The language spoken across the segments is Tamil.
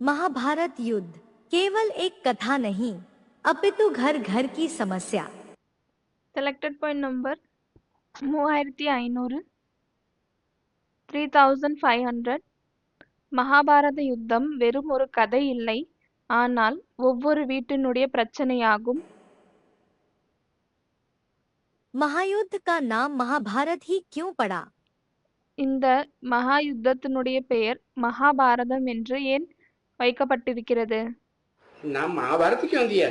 महाभारत युद्ध केवल एक कथा नहीं अपितु घर घर की समस्या செலக்டட் பாயிண்ட் நம்பர் மூவாயிரத்தி ஐநூறு three thousand five hundred Mahabharata யுத்தம் வெறும் ஒரு கதை இல்லை ஆனால் ஒவ்வொரு வீட்டினுடைய பிரச்சனையாகும் महायुद्ध का नाम महाभारत ही क्यों पड़ा இந்த மகா யுத்தத்தினுடைய பெயர் மகாபாரதம் என்று ஏன் வைக்கப்பட்டிருக்கிறது नाम महाभारत क्यों दिया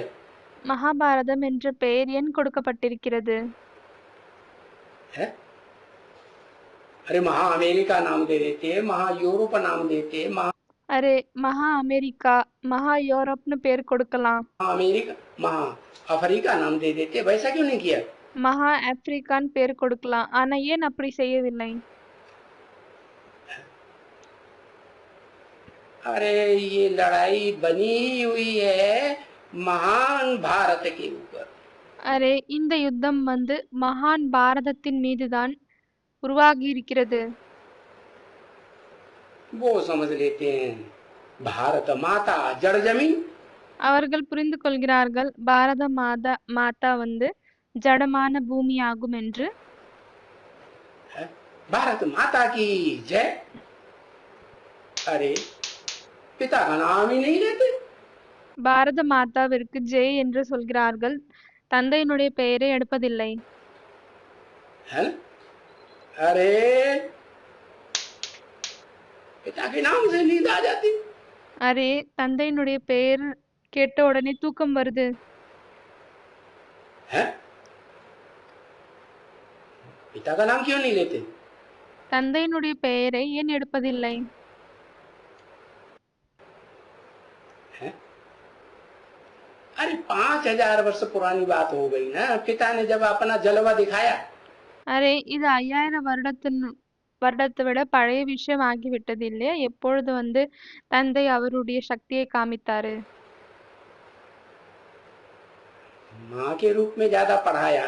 மகாபாரதம் என்ற பெயர் ஏன் கொடுக்கப்பட்டிருக்கிறது है अरे महा अमेरिका नाम दे देते महा यूरोप नाम देते महा அரே மகா அமெரிக்கா மகா யூரோப்னு பேர் கொடுக்கலாம் अमेरिका महा अफ्रीका नाम दे देते वैसा क्यों नहीं किया மகா ஆப்பிரிக்கான்னு பேர் கொடுக்கலாம் ஆனா ஏன் அப்படி செய்யவில்லை अरे ये लड़ाई बनी हुई है महान भारत के ऊपर அரே இந்த யுத்தம் வந்து மகான் பாரதத்தின் மீதுதான் உருவாகி இருக்கிறது वो समझ लेते हैं भारत माता जड़ जमीन அவர்கள் புரிந்து கொள்கிறார்கள் பாரத மாதா மாதா வந்து ஜடமான பூமியாகும் என்று है भारत माता की जय अरे பிதா நாமினையிலது பாரத மாதாவிற்கு ஜெய் என்று சொல்கிறார்கள். தந்தையினுடைய பெயரை எடுப்பதில்லை. அரே. அரே தந்தையினுடைய பெயர் கேட்ட உடனே தூக்கம் வருது. தந்தையினுடைய பெயரை ஏன் எடுப்பதில்லை? अरे पांच हजार वर्ष पुरानी बात हो गई ना पिता ने जब अपना जलवा दिखाया அரே இது ஐயாயிரம் வருடத்தின் வருடத்தை விட பழைய விஷயம் ஆகிவிட்டது இல்லையா எப்பொழுது வந்து தந்தை அவருடைய சக்தியை காமித்தாரு माँ के रूप में ज्यादा पढ़ाया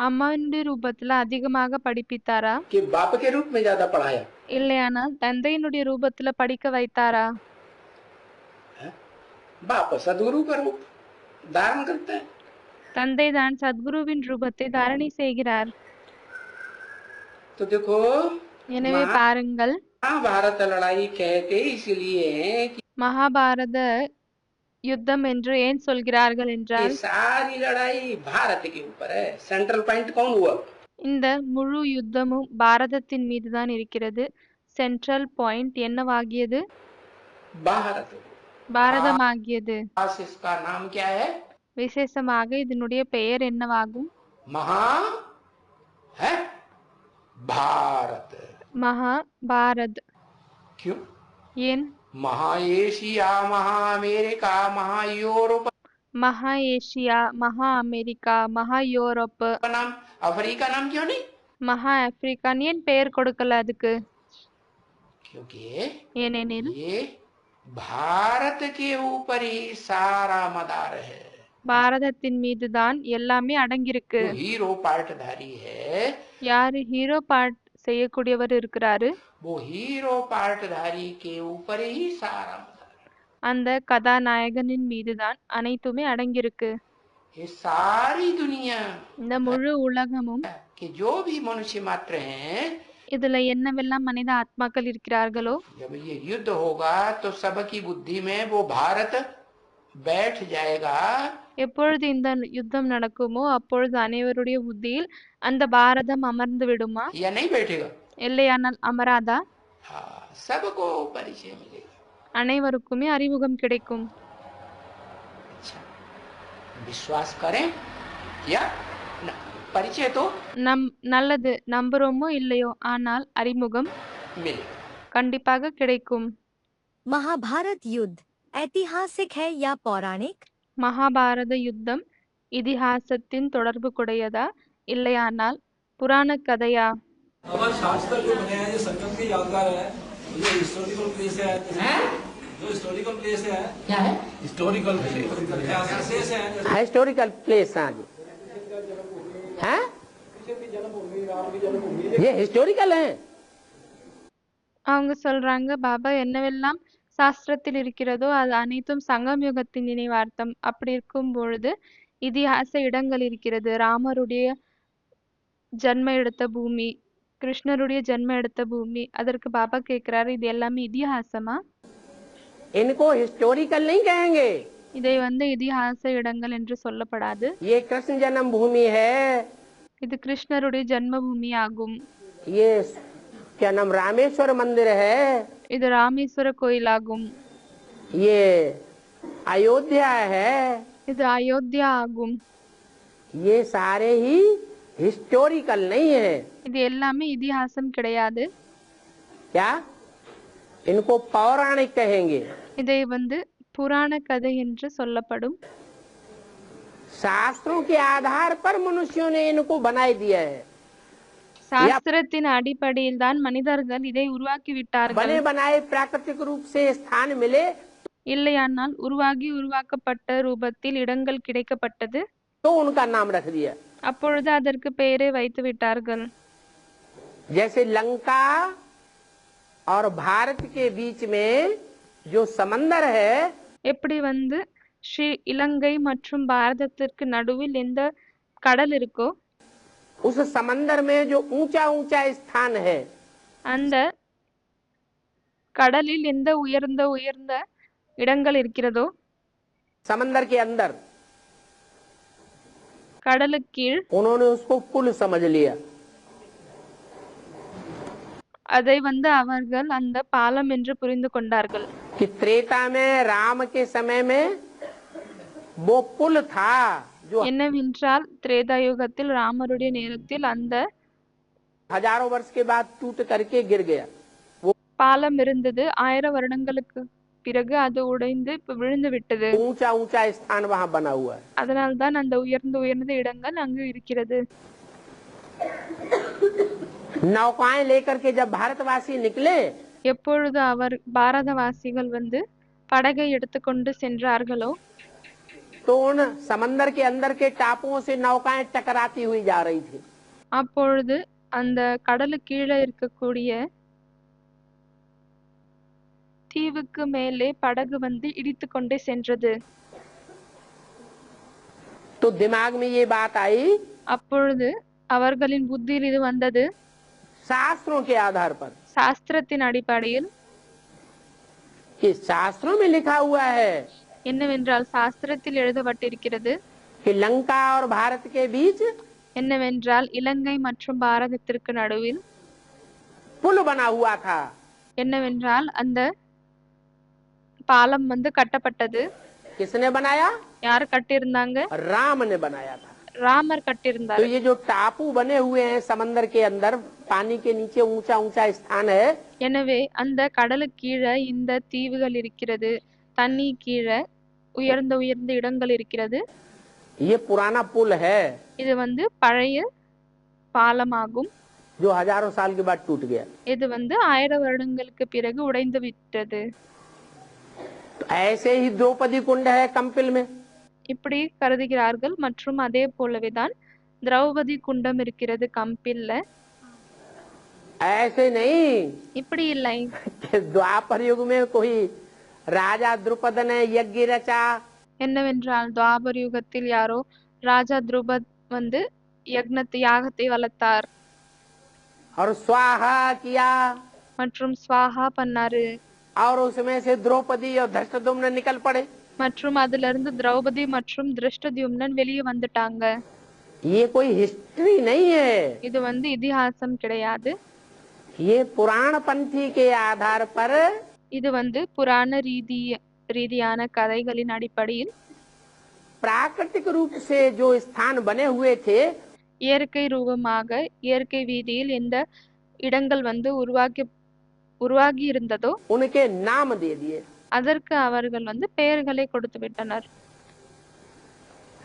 அம்மாவினுடைய ரூபத்துல அதிகமாக படிப்பித்தாரா कि बाप के रूप में ज्यादा पढ़ाया இல்லையானால் தந்தையினுடைய ரூபத்துல படிக்க வைத்தாரா बाप सदगुरु का रूप धारण करता है தந்தை தான் சத்குருவின் ரூபத்தை தாரணை செய்கிறார் तो देखो எனவே மா- பாருங்கள் महाभारत लड़ाई कहते इसलिए हैं कि மகாபாரத யுத்தம் என்று ஏன் சொல்கிறார்கள் ये என்றால் सारी लड़ाई भारत के ऊपर है सेंट्रल पॉइंट कौन हुआ இந்த முழு யுத்தமும் பாரதத்தின் மீதுதான் இருக்கிறது சென்ட்ரல் பாயிண்ட் என்னவாகியது भारत பாரதமாகியது खास इसका नाम क्या है விசேஷமாக இதனுடைய பெயர் என்னவாகும் महा है भारत மகா பாரத் क्यों ஏன் महा एशिया महा अमेरिका महा यूरोप மகா ஏசியா மகா அமெரிக்கா மகா யூரோப் का नाम अफ्रीका नाम क्यों नहीं மகா ஆப்பிரிக்கான்னு ஏன் பெயர் கொடுக்கல அதுக்கு क्योंकि ஏனெனில் ये भारत के ऊपर ही सारा मदार है பாரதத்தின் மீதுதான் எல்லாமே அடங்கியிருக்கு जो हीरो पार्टधारी है யாரு ஹீரோ பார்ட் செய்யக்கூடியவர் இருக்கிறாரு वो हीरो पार्टधारी के ऊपर ही सारा मदार है அந்த கதாநாயகனின் மீதுதான் அனைத்துமே அடங்கியிருக்கு ये सारी दुनिया இந்த முழு உலகமும் के जो भी मनुष्य मात्र हैं இதுல என்னவெல்லாம் மனித ஆத்மாக்கள் இருக்கிறார்களோ जब ये युद्ध होगा तो सबकी बुद्धि में वो भारत बैठ जाएगा எப்பொழுது இந்த யுத்தம் நடக்குமோ அப்பொழுது அனைவருடைய புத்தியில் அந்த பாரதம் அமர்ந்து விடுமா या नहीं बैठेगा இல்லையானால் அமராதா हाँ सबको परिचय मिलेगा அனைவருக்குமே அறிமுகம் கிடைக்கும் अच्छा विश्वास करें या न, परिचय तो நம் நல்லது நம்புறோமோ இல்லையோ ஆனால் அறிமுகம் मिलेगा கண்டிப்பாக கிடைக்கும் महाभारत युद्ध ऐतिहासिक है या पौराणिक மகாபாரத யுத்தம் இதிகாசத்தின் தொடர்பு கூடையதா இல்லையானால் புராண கதையா हमारा शास्त्र जो बने हैं ये संगम के यादगार है ये हिस्टोरिकल प्लेस है जो हिस्टोरिकल प्लेस है क्या है हिस्टोरिकल प्लेस प्लेस है हिस्टोरिकल प्लेस हाँ जी हैं ये हिस्टोरिकल है அவங்க சொல்றாங்க பாபா என்னவெல்லாம் சாஸ்திரத்தில் இருக்கிறதோ அது அனைத்தும் சங்கம் யுகத்தின் நினைவார்த்தம் அப்படி இருக்கும் பொழுது இதிகாச இடங்கள் இருக்கிறது ராமருடைய ஜன்ம எடுத்த பூமி கிருஷ்ணருடைய ஜன்ம எடுத்த பூமி அதற்கு பாபா கேக்குறாரு இது எல்லாமே இதிகாசமா इनको हिस्टोरिकल नहीं कहेंगे இதை வந்து இதிகாச இடங்கள் என்று சொல்லப்படாது ये कृष्ण जन्म भूमि है இது கிருஷ்ணருடைய ஜன்ம பூமி ஆகும் ये क्या नाम रामेश्वर मंदिर है இது ராமேஸ்வர கோயிலாகும் ये अयोध्या है இது அயோத்தியா ஆகும் ये सारे ही हिस्टोरिकल नहीं है இது எல்லாமே இதிகாசம் கிடையாது क्या इनको पौराणिक कहेंगे இதை வந்து புராண கதை என்று சொல்லப்படும் शास्त्रों के आधार पर मनुष्यों ने इनको बनाई दिया है சாஸ்திரத்தின் அடிப்படையில் தான் மனிதர்கள் இதை உருவாக்கி விட்டார்கள் बने बनाए प्राकृतिक रूप से स्थान मिले இல்லையானால் உருவாகி உருவாக்கப்பட்ட ரூபத்தில் இடங்கள் கிடைக்கப்பட்டது तो उनका नाम रख दिया அப்பொழுது அதற்கு பெயரை வைத்து விட்டார்கள் जैसे लंका और भारत के बीच में जो समंदर है எப்படி வந்து ஸ்ரீ இலங்கை மற்றும் பாரதத்திற்கு நடுவில் எந்த கடல் இருக்கோ उस समंदर में जो ऊंचा ऊंचा स्थान है அந்த கடலில் எந்த உயர்ந்த உயர்ந்த இடங்கள் இருக்கிறதோ समंदर के अंदर கடலுக்கு கீழ் उन्होंने उसको पुल समझ लिया அதை வந்து அவர்கள் அந்த பாலம் என்று புரிந்து கொண்டார்கள் कि त्रेता में राम के समय में वो पुल था जो என்னவென்றால் திரேதா யுகத்தில் ராமருடைய நேரத்தில் அந்த हजारों वर्ष के बाद टूट करके गिर गया वो பாலம் இருந்தது ஆயிரம் வருடங்களுக்கு பிறகு அது உடைந்து இப்ப விழுந்து விட்டது ऊंचा ऊंचा स्थान वहां बना हुआ है அதனால்தான் அந்த உயர்ந்த உயர்ந்த இடங்கள் அங்கு இருக்கிறது नौकाएं लेकर के जब भारतवासी निकले எப்பொழுது அவர் பாரதவாசிகள் வந்து படகை எடுத்துக்கொண்டு சென்றார்களோ तो उन समंदर के अंदर के टापुओं से नौकाएं टकराती हुई जा रही थी அப்பொழுது அந்த கடலுக்கு கீழே இருக்கக்கூடிய தீவுக்கு மேலே படகு வந்து இடித்து கொண்டே சென்றது तो दिमाग में ये बात आई அப்பொழுது அவர்களின் புத்தியில் இது வந்தது शास्त्रों के आधार पर சாஸ்திரத்தின் அடிப்படையில் कि शास्त्रों में लिखा हुआ है என்னவென்றால் சாஸ்திரத்தில் எழுதப்பட்டிருக்கிறது कि लंका और भारत के बीच என்னவென்றால் இலங்கை மற்றும் பாரதத்திற்கு நடுவில் पुल बना हुआ था என்னவென்றால் அந்த பாலம் வந்து கட்டப்பட்டது किसने बनाया யார் கட்டியிருந்தாங்க राम ने बनाया था ராமர் तो கட்டியிருந்தார் ये जो टापू बने हुए हैं समंदर के अंदर पानी के नीचे ऊंचा ऊंचा स्थान है எனவே அந்த கடலுக்கு கீழே இந்த தீவுகள் இருக்கிறது தண்ணி கீழே உயர்ந்த உயர்ந்த இடங்கள் இருக்கிறது ये पुराना पुल है இது வந்து பழைய பாலமாகும் जो हजारों साल के बाद टूट गया இது வந்து ஆயிரம் வருடங்களுக்கு பிறகு உடைந்து விட்டது तो ऐसे ही द्रौपदी कुंड है कंपिल में இப்படி கருதுகிறார்கள் மற்றும் அதே போலவேதான் திரௌபதி குண்டம் இருக்கிறது கம்பில்ல ऐसे नहीं இப்படி இல்லை कि द्वापर युग में कोई राजा द्रुपद ने यज्ञ रचा என்னவென்றால் துவாபர் யுகத்தில் யாரோ ராஜா துருபத் வந்து யக்னத்தை யாகத்தை வளர்த்தார் और स्वाहा किया மற்றும் ஸ்வாஹா பண்ணாரு और उसमें से द्रौपदी और धृष्टदुम्न निकल पड़े மற்றும் அதுல இருந்து திரௌபதி மற்றும் திருஷ்டத்யும்னன் வெளியே வந்துட்டாங்க ये कोई हिस्ट्री नहीं है இது வந்து இதிகாசம் கிடையாது ये पुराण पंथी के आधार पर இது வந்து புராண ரீதி ரீதியான கதைகளின் அடிப்படையில் प्राकृतिक रूप से जो स्थान बने हुए थे இயற்கை ரூபமாக இயற்கை வீதியில் எந்த இடங்கள் வந்து உருவாக்கி உருவாகி இருந்ததோ उनके नाम दे दिए அதற்கு அவர்கள் வந்து பெயர்களை கொடுத்து விட்டனர்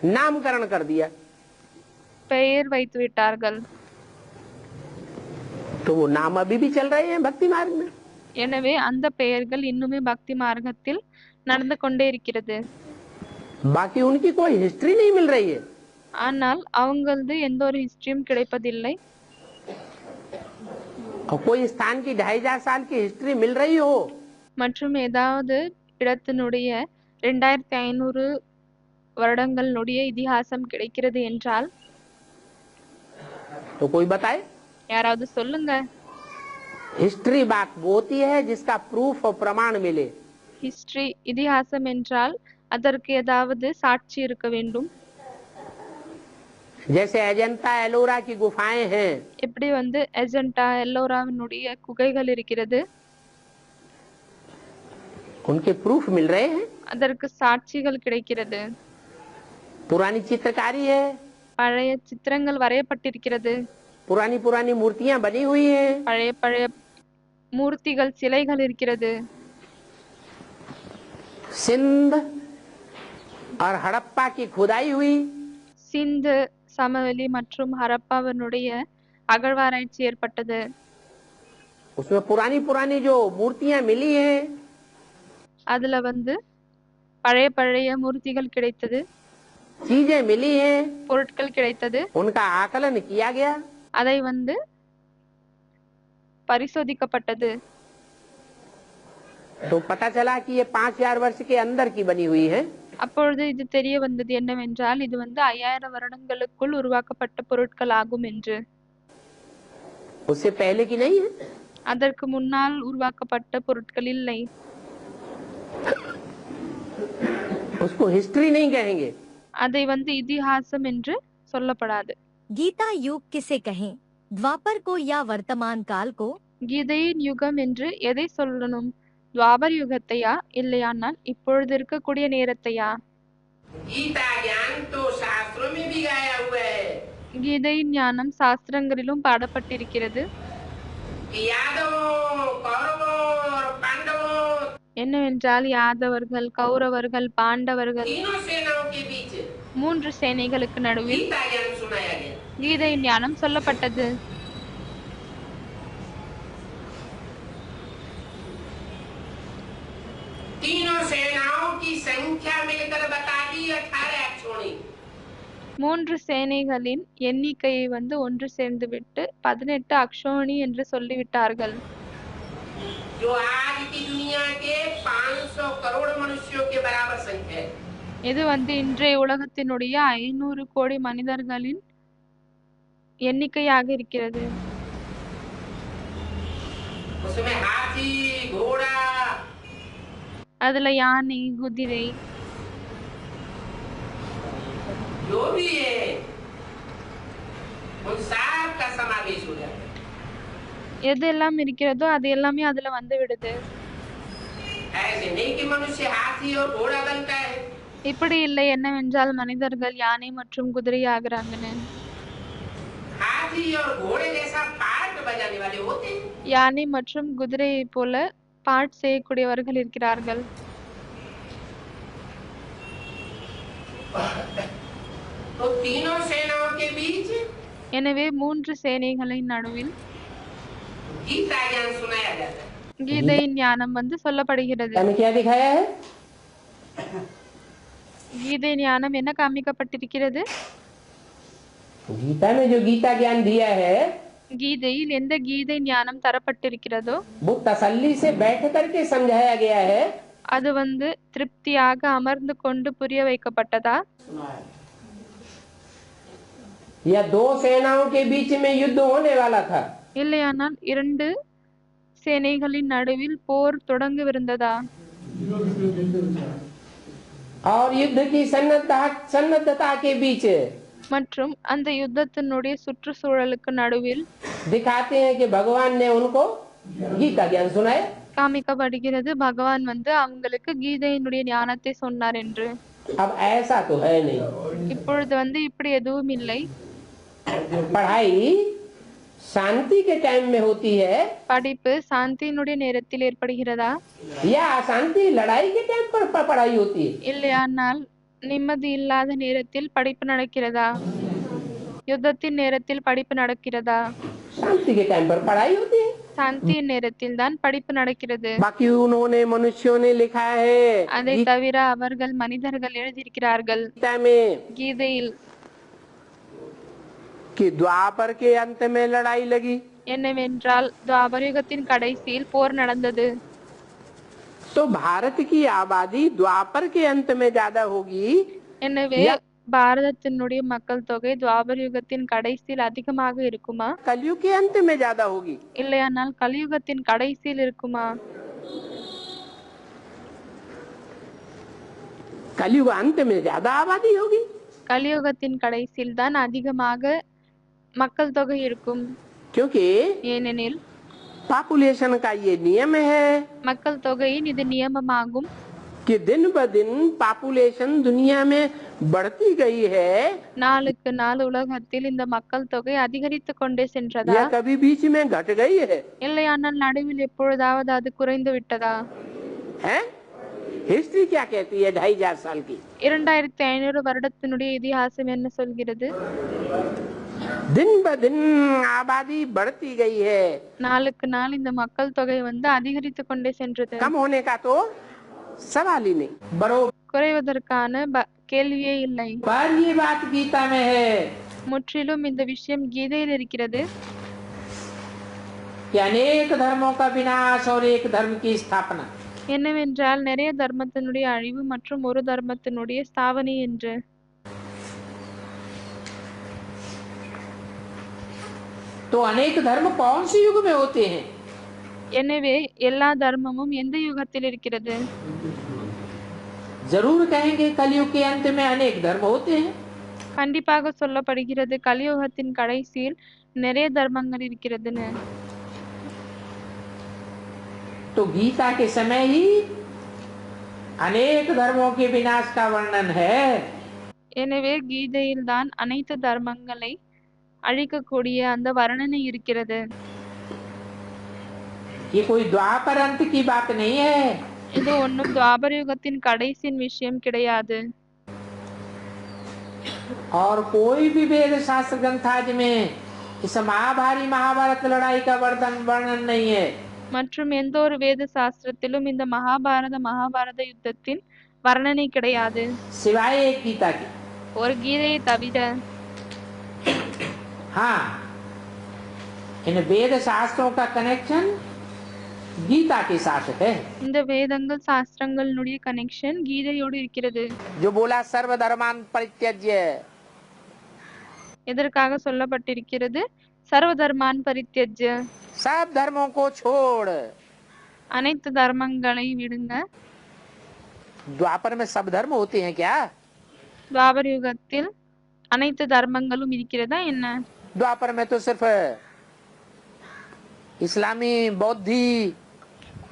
नामकरण कर दिया பெயர் வைத்து விட்டார்கள் तो वो नाम अभी भी चल रहे हैं भक्ति मार्ग में எனவே அந்த பெயர்கள் இன்னுமே பக்தி மார்க்கத்தில் நடந்து கொண்டே இருக்கிறது बाकी उनकी कोई हिस्ट्री नहीं मिल रही है ஆனால் அவங்களது எந்த ஒரு ஹிஸ்டரியும் கிடைப்பதில்லை और कोई स्थान की ढाई हजार साल की हिस्ट्री मिल रही हो மற்றும் ஏதாவது இடத்தினுடைய ரெண்டாயிரத்தி ஐநூறு வருடங்களுடைய இதிகாசம் கிடைக்கிறது என்றால் तो कोई बताए யாராவது சொல்லுங்க हिस्ट्री बात वो होती है जिसका प्रूफ और प्रमाण मिले ஹிஸ்டரி இதிகாசம் என்றால் அதற்கு ஏதாவது சாட்சி இருக்க வேண்டும் जैसे अजंता एलोरा की गुफाएं हैं எப்படி வந்து எஜெண்டா எல்லோராவினுடைய குகைகள் இருக்கிறது उनके प्रूफ मिल रहे हैं அதற்கு சாட்சிகள் கிடைக்கிறது पुरानी चित्रकारी है பழைய சித்திரங்கள் வரையப்பட்டிருக்கிறது पुरानी पुरानी मूर्तियां बनी हुई हैं பழைய பழைய மூர்த்திகள் சிலைகள் இருக்கிறது सिंध और हड़प्पा की खुदाई हुई சிந்து சமவெளி மற்றும் ஹரப்பாவினுடைய அகழ்வாராய்ச்சி ஏற்பட்டது उसमें पुरानी पुरानी जो मूर्तियां मिली हैं அதுல வந்து பழைய பழைய மூர்த்திகள் கிடைத்தது चीजें मिली हैं பொருட்கள் கிடைத்தது उनका आकलन किया गया அதை வந்து பரிசோதிக்கப்பட்டது तो पता चला कि ये पांच हजार वर्ष के अंदर की बनी हुई है அப்பொழுது இது தெரிய வந்தது என்னவென்றால் இது வந்து ஐயாயிரம் வருடங்களுக்குள் உருவாக்கப்பட்ட பொருட்கள் ஆகும் என்று उससे पहले की नहीं है அதற்கு முன்னால் உருவாக்கப்பட்ட பொருட்கள் இல்லை उसको हिस्ट्री नहीं कहेंगे அதை வந்து இதிகாசம் என்று சொல்லப்படாது गीता युग किसे कहें द्वापर को या वर्तमान काल को கீதையின் யுகம் என்று எதை சொல்லணும் துவாபர் யுகத்தையா இல்லையானால் இப்பொழுது இருக்கக்கூடிய நேரத்தையா गीता ज्ञान तो शास्त्रों में भी गाया हुआ है கீதையின் ஞானம் சாஸ்திரங்களிலும் பாடப்பட்டிருக்கிறது कि यादवों कौरवों और पांडवों என்னவென்றால் யாதவர்கள் கௌரவர்கள் பாண்டவர்கள் மூன்று சேனைகளுக்கு நடுவில் கீதை ஞானம் சொல்லப்பட்டது. மூன்று சேனைகளின் எண்ணிக்கையை வந்து ஒன்று சேர்ந்து விட்டு பதினெட்டு அக்ஷோணி என்று சொல்லிவிட்டார்கள். दुनिया के 500 करोड़ मनुष्यों के बराबर संख्या है இது வந்து இன்றைய உலகத்தினுடைய ஐநூறு கோடி மனிதர்களின் எண்ணிக்கையாக இருக்கிறது उसमें हाथी घोड़ा அதுல யானை குதிரை जो भी है उन सब का समावेश हो जाता है எது எல்லாம் இருக்கிறதோ அது எல்லாமே அதுல வந்து விடுது இப்படி இல்லை என்னவென்றால் மனிதர்கள் யானை மற்றும் குதிரை ஆகிறாங்கன்னு. யானை மற்றும் குதிரையை போல பாட் செய்யக்கூடியவர்கள் இருக்கிறார்கள். எனவே மூன்று சேனைகளின் நடுவில் ज्ञान सुनाया जाता है கீதையின் ஞானம் வந்து சொல்லப்படுகிறது में क्या दिखाया है கீதை ஞானம் என்ன காமிக்கப்பட்டிருக்கிறது गीता में जो गीता ज्ञान दिया है கீதையில் எந்த கீதை ஞானம் தரப்பட்டிருக்கிறதோ वो तसल्ली से बैठ करके समझाया गया है அது வந்து திருப்தியாக அமர்ந்து கொண்டு புரிய வைக்கப்பட்டதா या दो सेनाओं के बीच में युद्ध होने वाला था இல்லையானால் இரண்டு சேனைகளின் நடுவில் போர் தொடங்கவிருந்ததா और युद्ध की सन्नद्धता सन्नद्धता के बीच மற்றும் அந்த யுத்தத்தினுடைய சுற்றுச்சூழலுக்கு நடுவில் दिखाते हैं कि भगवान ने उनको गीता ज्ञान सुनाया காமிக்கப்படுகிறது பகவான் வந்து அவங்களுக்கு கீதையினுடைய ஞானத்தை சொன்னார் என்று अब ऐसा तो है नहीं இப்பொழுது வந்து இப்படி எதுவும் இல்லை पढ़ाई शांति के टाइम में होती है படிப்பு சாந்தியினுடைய நேரத்தில் ஏற்படுகிறதா या अशांति लड़ाई के टाइम पर पर पढ़ाई होती है இல்லையானால் நிம்மதி இல்லாத நேரத்தில் படிப்பு நடக்கிறதா யுத்தத்தின் நேரத்தில் படிப்பு நடக்கிறதா शांति के टाइम पर पढ़ाई होती है சாந்தியின் நேரத்தில் தான் படிப்பு நடக்கிறது बाकी उन्होंने मनुष्यों ने लिखा है அதை தவிர அவர்கள் மனிதர்கள் எழுதியிருக்கிறார்கள் गीता में கீதையில் कि द्वापर के अंत में लड़ाई लगी என்னவென்றால் துவாபரயுகத்தின் கடைசியில் போர் நடந்தது तो भारत की आबादी द्वापर के अंत में ज्यादा होगी எனவே யா- பாரதத்தினுடைய மக்கள் தொகை துவாபர யுகத்தின் கடைசியில் அதிகமாக இருக்குமா कलयुग के अंत में ज्यादा होगी இல்லையானால் கலியுகத்தின் கடைசியில் இருக்குமா कलयुग अंत में ज्यादा आबादी होगी கலியுகத்தின் கடைசியில் தான் அதிகமாக மக்கள் தொகை இருக்கும் क्योंकि ஏனெனில் पॉपुलेशन का ये नियम है மக்கள் தொகையின் இது நியமமாகும் कि दिन ब दिन पॉपुलेशन दुनिया में बढ़ती गई है நாளுக்கு நாள் உலகத்தில் இந்த மக்கள் தொகை அதிகரித்து கொண்டே சென்றதா या कभी बीच में घट गई है இல்லையானால் நடுவில் எப்பொழுதாவது அது குறைந்து விட்டதா हैं? हिस्ट्री क्या कहती है ढाई हजार साल की இரண்டாயிரத்தி ஐநூறு வருடத்தினுடைய இதிகாசம் என்ன சொல்கிறது दिन ब दिन आबादी बढ़ती गई है நாளுக்கு நாள் இந்த மக்கள் தொகை வந்து அதிகரித்து கொண்டே சென்றது कम होने का तो सवाल ही नहीं बरोबर குறைவதற்கான ப- கேள்வியே இல்லை ये बात गीता में है முற்றிலும் இந்த விஷயம் கீதையில் இருக்கிறது कि अनेक धर्मों का विनाश और एक धर्म की स्थापना என்னவென்றால் நிறைய தர்மத்தினுடைய அழிவு மற்றும் ஒரு தர்மத்தினுடைய ஸ்தாபனை என்று तो अनेक धर्म कौन से युग में होते हैं எனவே எல்லா தர்மமும் எந்த யுகத்தில் இருக்கிறது जरूर कहेंगे कलयुग के अंत में अनेक धर्म होते हैं கண்டிப்பாக சொல்லப்படுகிறது கலியுகத்தின் கடைசியில் நிறைய தர்மங்கள் இருக்கிறதுன்னு तो गीता के समय ही अनेक धर्मों के विनाश का वर्णन है எனவே கீதையில் தான் அனைத்து தர்மங்களை அழிக்கக்கூடிய அந்த வர்ணனை இருக்கிறது ये कोई द्वापर अंत की बात नहीं है இது ஒன்றும் துவாபர யுகத்தின் கடைசியின் விஷயம் கிடையாது और कोई भी वेद शास्त्र ग्रंथाज में इस महाभारी महाभारत लड़ाई का वर्णन वर्णन नहीं है மற்றும் எந்த ஒரு வேத சாஸ்திரத்திலும் இந்த மகாபாரத மகாபாரத யுத்தத்தின் வர்ணனை கிடையாது सिवाय एक गीता की ஒரு கீதையை தவிர हाँ इन वेद शास्त्रों का कनेक्शन गीता के साथ है இந்த வேதங்கள் சாஸ்திரங்களுடைய கனெக்ஷன் கீதையோடு இருக்கிறது जो बोला सर्वधर्मान परित्यज्य எதற்காக சொல்லப்பட்டிருக்கிறது சர்வதர்மான் பரித்தியஜ்ய सब धर्मों को छोड़ அனைத்து தர்மங்களை விடுங்க द्वापर में सब धर्म होते हैं क्या துவாபர யுகத்தில் அனைத்து தர்மங்களும் இருக்கிறதா என்ன द्वापर में तो सिर्फ इस्लामी बौद्धि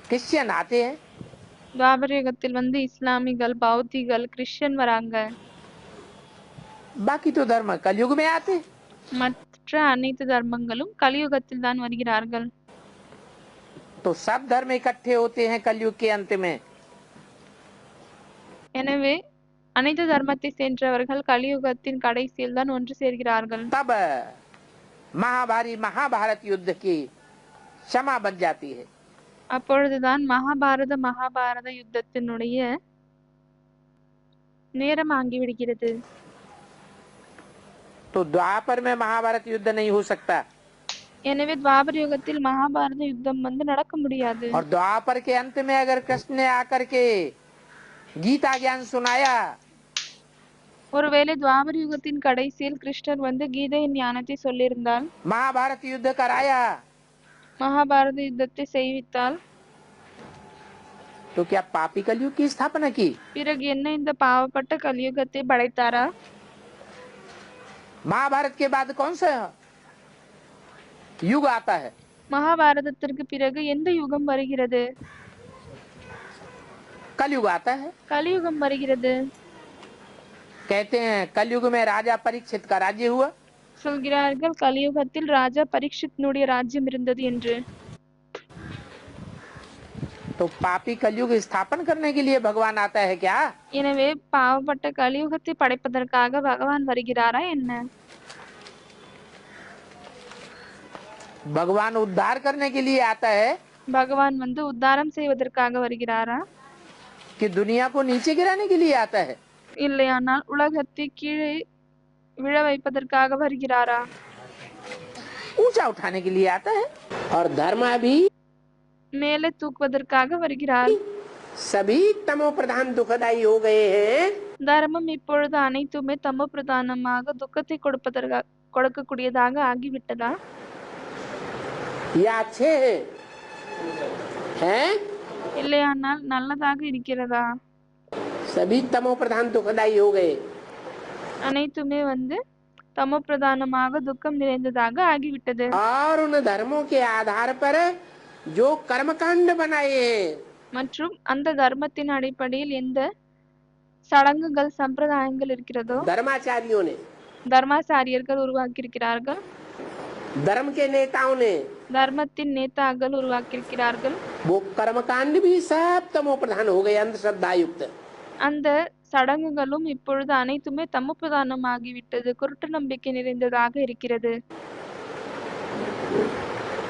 क्रिश्चियन आते हैं துவாபர யுகத்தில் வந்து இஸ்லாமிகள் பௌத்திகள் கிறிஸ்டியன் வராங்க बाकी तो धर्म कलयुग में आते हैं। மற்ற அனைத்து தர்மங்களும் கலியுகத்தில் தான் வருகிறார்கள் तो सब धर्म इकट्ठे होते हैं कलयुग के अंत में எனவே அனைத்து தர்மத்தை சென்றவர்கள் கலியுகத்தின் கடைசியில் தான் ஒன்று சேர்கிறார்கள் तब महाभारी महाभारत युद्ध की क्षमा बन जाती है அப்பொழுதுதான் மகாபாரத மகாபாரத யுத்தத்தினுடைய நேரம் ஆகிவிடுகிறது तो द्वापर में महाभारत युद्ध नहीं हो सकता எனவே துவாபர யுகத்தில் மகாபாரத யுத்தம் வந்து நடக்க முடியாது और द्वापर के अंत में अगर कृष्ण ने आकर के गीता ज्ञान सुनाया ஒருவேளை துவாபர யுகத்தின் கடைசியில் கிருஷ்ணர் வந்து கீதையின் ஞானத்தை சொல்லியிருந்தால் महाभारत युद्ध कराया மகாபாரத யுத்தத்தை செய்வித்தால் तो क्या पापी कलयुग की स्थापना की பிறகு என்ன இந்த பாவப்பட்ட கலியுகத்தை படைத்தாரா महाभारत के बाद कौन सा युग आता है மகாபாரதத்திற்கு பிறகு எந்த யுகம் வருகிறது कलयुग आता है கலியுகம் வருகிறது कहते हैं कलयुग में राजा परीक्षित का राज्य हुआ சொல்கிறார்கள் கலியுகத்தில் ராஜா பரீட்சித்னுடைய ராஜ்யம் இருந்தது என்று तो पापी कलयुग स्थापन करने के लिए भगवान आता है क्या எனவே பாவப்பட்ட கலியுகத்தை படைப்பதற்காக பகவான் வருகிறாரா என்ன भगवान उद्धार करने के लिए आता है பகவான் வந்து உத்தாரம் செய்வதற்காக வருகிறாரா कि दुनिया को नीचे गिराने के लिए आता है இல்லையானால் உலகத்தை கீழே விழ வைப்பதற்காக வருகிறாரா ऊंचा उठाने के लिए आता है और धर्म अभी மேலே தூக்குவதற்காக வருகிறார் सभी तमो प्रधान दुखदाई हो गए हैं தர்மம் இப்பொழுது அனைத்துமே தமோ பிரதானமாக துக்கத்தை கொடுப்பதற்காக கொடுக்கக்கூடியதாக ஆகிவிட்டதா या अच्छे हैं हैं இல்லையானால் நல்லதாக இருக்கிறதா सभी तमो प्रधान दुखदाई हो गए அனைத்துமே வந்து தமோ பிரதானமாக துக்கம் நிறைந்ததாக ஆகிவிட்டது और उन धर्मों के आधार पर जो कर्मकांड बनाए हैं மற்றும் அந்த தர்மத்தின் அடிப்படையில் எந்த சடங்குகள் சம்பிரதாயங்கள் இருக்கிறதோ धर्माचार्यों ने தர்மாசாரியர்கள் உருவாக்கியிருக்கிறார்கள் धर्म के नेताओं ने தர்மத்தின் நேதாக்கள் உருவாக்கியிருக்கிறார்கள் वो कर्मकांड भी सब तमो प्रधान हो गए अंधश्रद्धा युक्त அந்த சடங்குகளும் இப்பொழுது அனைத்துமே தமோ பிரதானமாகிவிட்டது குருட்டு நம்பிக்கை நிறைந்ததாக இருக்கிறது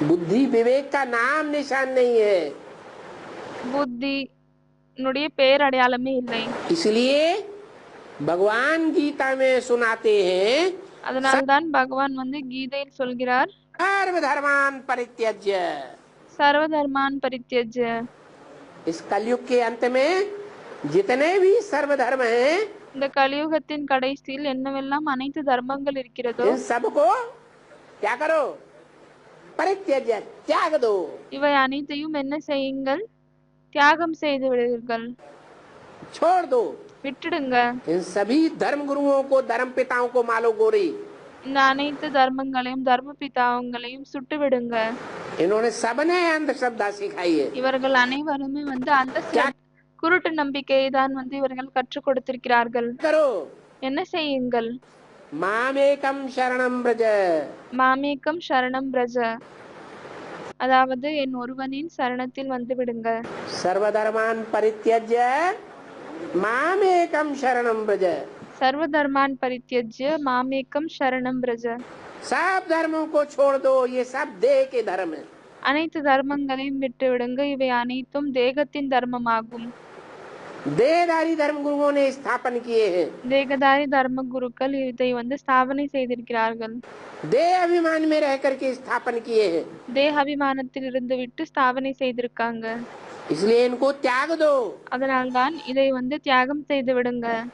बुद्धि विवेक का नाम निशान नहीं है புத்தி னுடைய பேரடையாளமே இல்லை इसलिए भगवान गीता में सुनाते हैं அதனால்தான் பகவான் வந்து கீதையில் சொல்கிறார் सर्व धर्मान परित्यज्य சர்வ தர்மான் பரித்தியஜ इस कलयुग के अंत में जितने भी सर्व धर्म हैं இந்த கலியுகத்தின் கடைசியில் என்னவெல்லாம் அனைத்து தர்மங்கள் இருக்கிறதோ इन सबको क्या करो परित्यज्य त्याग दो இவை அனைத்தையும் என்ன செய்யுங்கள் தியாகம் செய்து விடுவீர்கள் छोड़ दो விட்டுடுங்க इन सभी धर्म गुरुओं को धर्म पिताओं को मालो गोरी இந்த அனைத்து தர்மங்களையும் தர்ம பிதாவங்களையும் சுட்டு விடுங்க इन्होंने सबने अंधश्रद्धा सिखाई है இவர்கள் அனைவருமே வந்து அந்த சில- குருட்டு நம்பிக்கையை தான் வந்து இவர்கள் கற்றுக் கொடுத்திருக்கிறார்கள் करो என்ன செய்யுங்கள் मामेकम शरणम ब्रज மாமேக்கம் சரணம் பிரஜ அதாவது என் ஒருவனின் சரணத்தில் வந்து விடுங்க सर्वधर्मान परित्यज्य मामेकम शरणम ब्रज சர்வ தர்மான் பரித்தியஜ்ய மாமேக்கம் சரணம் பிரஜ सब धर्मों को छोड़ दो ये सब देह के धर्म है அனைத்து தர்மங்களையும் விட்டு விடுங்க இவை அனைத்தும் தேகத்தின் தர்மமாகும் தேதாரி தர்ம குருவோனை ஸ்தாபன கியே. தேகதாரி தர்ம குருக்கள் இதை வந்து ஸ்தாபனை செய்திருக்கிறார்கள். தேய அபிமானமே ரேகர்க்கே ஸ்தாபன கியே. தேக அபிமானத்தில் இருந்து விட்டு ஸ்தாபனை செய்திருக்காங்க. இஸ்லியே இன்கோ தியாக தோ அதனால்தான் இதை வந்து தியாகம் செய்து விடுங்க.